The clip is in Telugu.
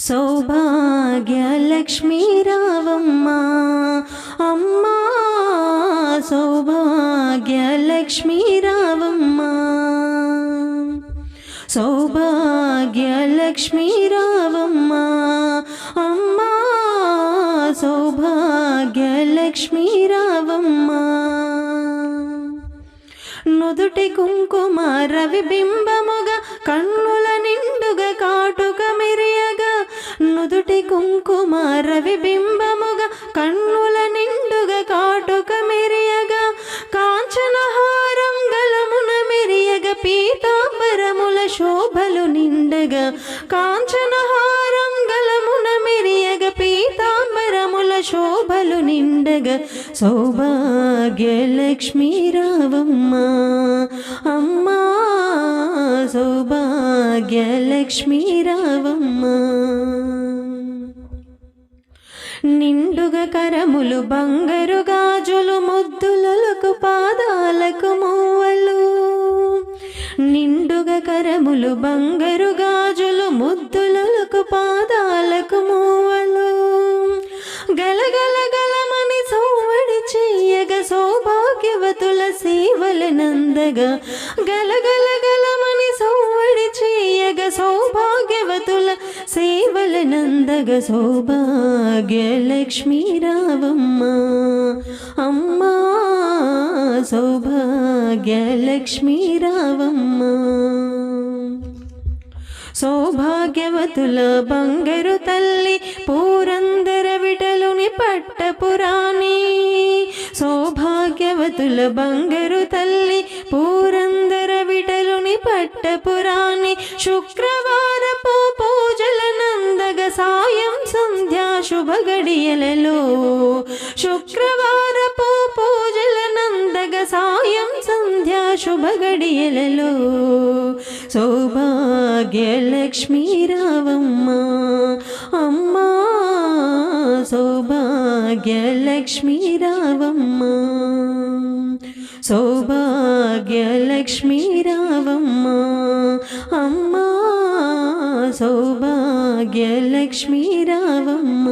సౌభాగ్యలక్ష్మీ రావమ్మ అమ్మా సౌభాగ్యలక్ష్మీ రావమ్మ సౌభాగ్యలక్ష్మీ రావమ్మ అమ్మా సౌభాగ్యలక్ష్మీ రావమ్మ నుదుటి కుంకుమ రవిబింబముగా కన్నుల నిండుగా కాటుక మెరియగా కుంకుమ రవిబింబముగా కన్నుల నిండుగా కాటుక మెరియగా కాంచనహారం గలమున మెరియగా పీతాంబరముల శోభలు నిండగా కాంచనహారం గలమున మెరియగా పీతాంబరముల శోభలు నిండగా. సౌభాగ్యలక్ష్మీ రావమ్మ అమ్మా సౌభాగ్యలక్ష్మీ రావమ్మ. నిండుగా కరములు బంగారు గాజులు ముద్దులకు పాదాలకు మువ్వలు. నిండుగా కరములు బంగారు గాజులు ముద్దులకు పాదాలకు మువ్వలు. గలగల గలమని సౌవడి చెయ్యగ సౌభాగ్యవతుల సేవలనందగా గలగల గలమని సౌవడి చెయ్యగ సౌభాగ్య సేవలనందగ సౌభాగ్యలక్ష్మీ రావమ్మ అమ్మా సౌభాగ్యలక్ష్మీ రావమ్మ సౌభాగ్యవతుల బంగరు తల్లి పూరందర విటలుని పట్టపురాణి సౌభాగ్యవతుల బంగరు తల్లి పూరందర విటలుని పట్టపురాణి శుక్ర సంధ్యా శుభ గడియలలో శుక్రవారపు పూజల నందగ సాయం సంధ్యా శుభ గడియలలో సౌభాగ్యలక్ష్మీ రావమ్మ అమ్మా సౌభాగ్యలక్ష్మీ రావమ్మ సౌభాగ్యలక్ష్మీ రావమ్మ అమ్మా భాగ్యలక్ష్మీ రావమ్మ